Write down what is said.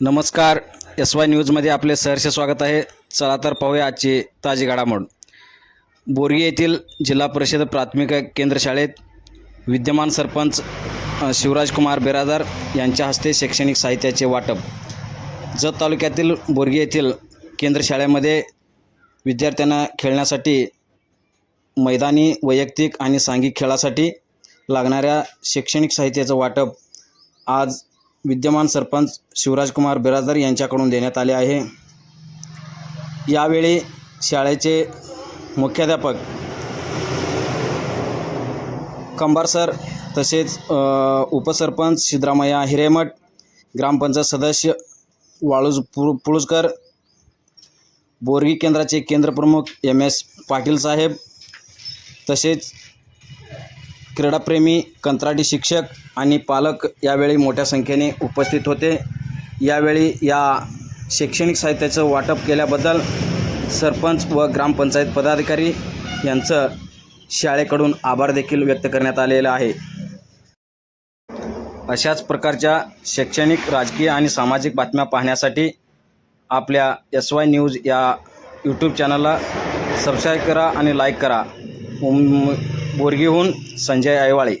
नमस्कार. S Y न्यूजमध्ये आपले सहर्ष स्वागत आहे. चला तर पाहूया आजची ताजी घडामोड. बोरगी येथील जिल्हा परिषद प्राथमिक केंद्र शाळेत विद्यमान सरपंच शिवराजकुमार बेरादार यांच्या हस्ते शैक्षणिक साहित्याचे वाटप. जत तालुक्यातील बोरगी येथील केंद्र शाळेमध्ये विद्यार्थ्यांना खेळण्यासाठी मैदानी वैयक्तिक आणि सांघिक खेळासाठी लागणाऱ्या शैक्षणिक साहित्याचं वाटप आज विद्यमान सरपंच शिवराजकुमार बिराजदार यांच्याकडून देण्यात आले आहे. यावेळी शाळेचे मुख्याध्यापक कंबार सर तसेच उपसरपंच सिद्धरामय्या हिरेमठ ग्रामपंचायत सदस्य वाळूज पु पुळुजकर बोरगी केंद्राचे केंद्रप्रमुख एम एस पाटील साहेब तसेच क्रीडाप्रेमी कंत्राटी शिक्षक आणि पालक यावेळी मोठ्या संख्येने उपस्थित होते. यावेळी या शैक्षणिक साहित्याचं वाटप केल्याबद्दल सरपंच व ग्रामपंचायत पदाधिकारी यांचं शाळेकडून आभार देखील व्यक्त करण्यात आलेलं आहे. अशाच प्रकारच्या शैक्षणिक राजकीय आणि सामाजिक बातम्या पाहण्यासाठी आपल्या एस वाय न्यूज या यूट्यूब चॅनलला सबस्क्राईब करा आणि लाईक करा. बोरगीहून संजय ऐवाळे